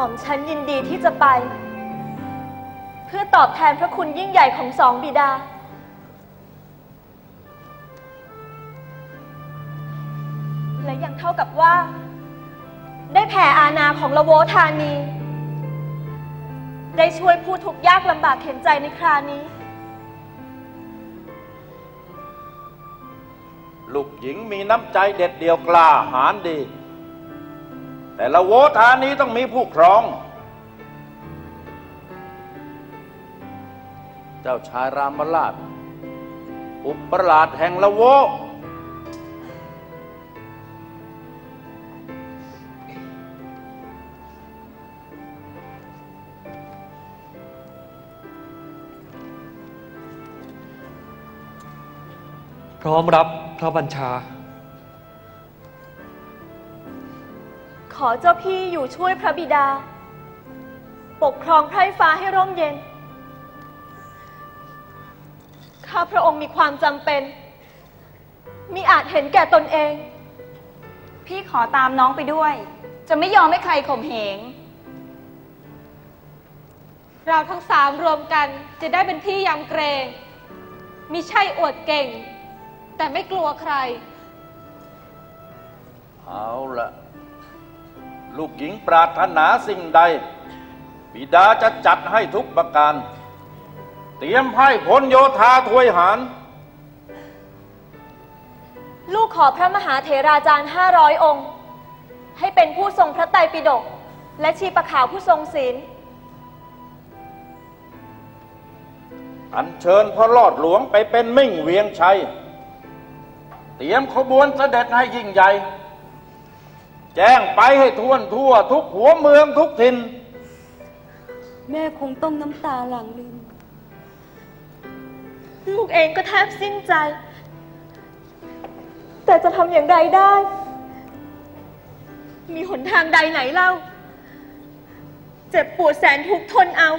ม่อมฉันยินดีที่จะไป เพื่อตอบแทนพระคุณยิ่งใหญ่ของสองบิดา และยังเท่ากับว่า ได้แผ่อาณาของละโวธานี ได้ช่วยผู้ทุกข์ยากลำบากเข็นใจในครานี้ ลูกหญิงมีน้ำใจเด็ดเดี่ยวกล้าหาญดี แต่ละโวธานี้ต้องมีผู้ครอง เจ้าชายรามราช อุปราชแห่งละโวพร้อมรับพระบัญชา อเจ้าพี่อยู่ช่วยพระบิดา ปกครองไพร่ฟ้าให้ร่มเย็น ข้าพระองค์มีความจำเป็นมิอาจเห็นแก่ตนเอง พี่ขอตามน้องไปด้วย จะไม่ยอมให้ใครข่มเหง เราทั้งสามรวมกันจะได้เป็นที่ยำเกรงมิใช่อวดเก่ง แต่ไม่กลัวใคร เอาละ ลูกหญิงปรารถนาสิ่งใด บิดาจะจัดให้ทุกประการ เตรียมให้พลโยธาทวยหาร ลูกขอพระมหาเถราจารย์ห้าร้อยองค์ ให้เป็นผู้ทรงพระไตรปิฎกและชีประขาวผู้ทรงศีล อัญเชิญพระรอดหลวงไปเป็นมิ่งเวียงชัย เตรียมขบวนเสด็จให้ยิ่งใหญ่ แจ้งไปให้ท่วนทั่ว ทุกหัวเมืองทุกถิ่นแม่คงต้องน้ำตาหลั่งลืมลูกเองก็แทบสิ้นใจ แต่จะทำอย่างไรได้ มีหนทางใดไหนเล่า เจ็บปวดแสนทุกข์ทนเอา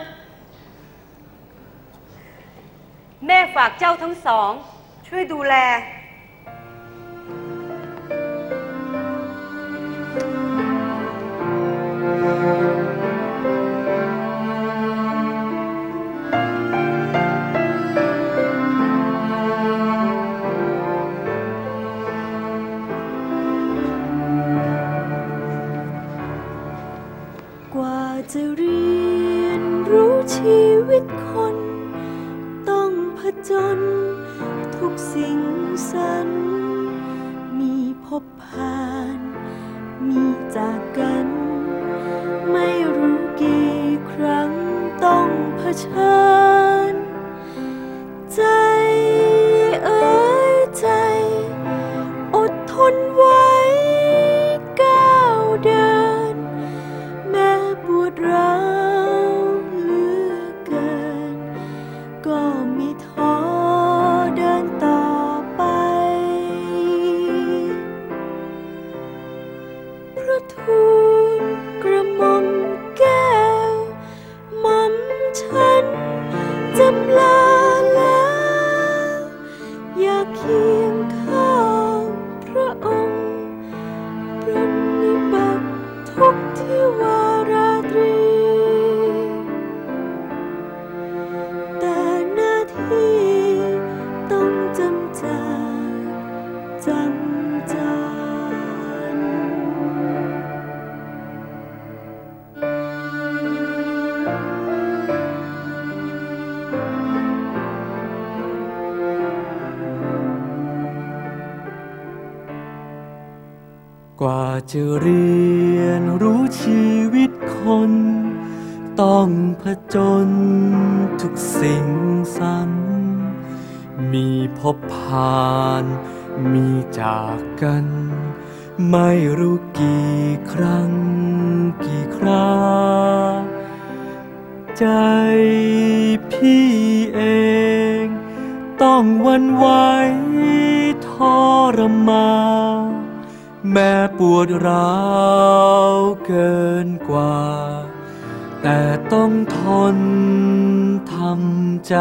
แม่ฝากเจ้าทั้งสอง ช่วยดูแล ชีวิตคน ต้องผจญทุกสิ่งสัน มีพบผ่าน มีจากกัน ไม่รู้กี่ครั้งต้องเผชิญ กว่าจะเรียนรู้ชีวิตคน ต้องผจญทุกสิ่งสันมีพบผ่านมีจากกัน ไม่รู้กี่ครั้งกี่ครา ใจพี่เอง ต้องวันไหวทรมาน แม้ปวดร้าวเกินกว่า แต่ต้องทนทำใจ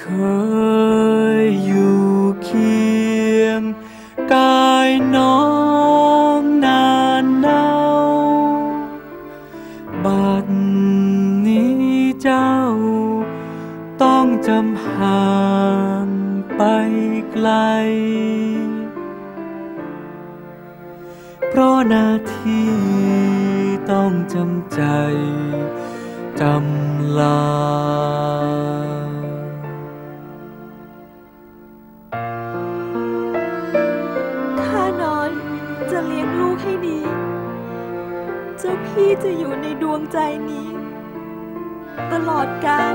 เคยอยู่เคียง กายน้องนานเนาบัดนี้เจ้า ต้องจำหาง ไปไกล เพราะนาทีต้องจำใจจำลา ข้าน้อยจะเลี้ยงลูกให้ดี เจ้าพี่จะอยู่ในดวงใจนี้ ตลอดกาล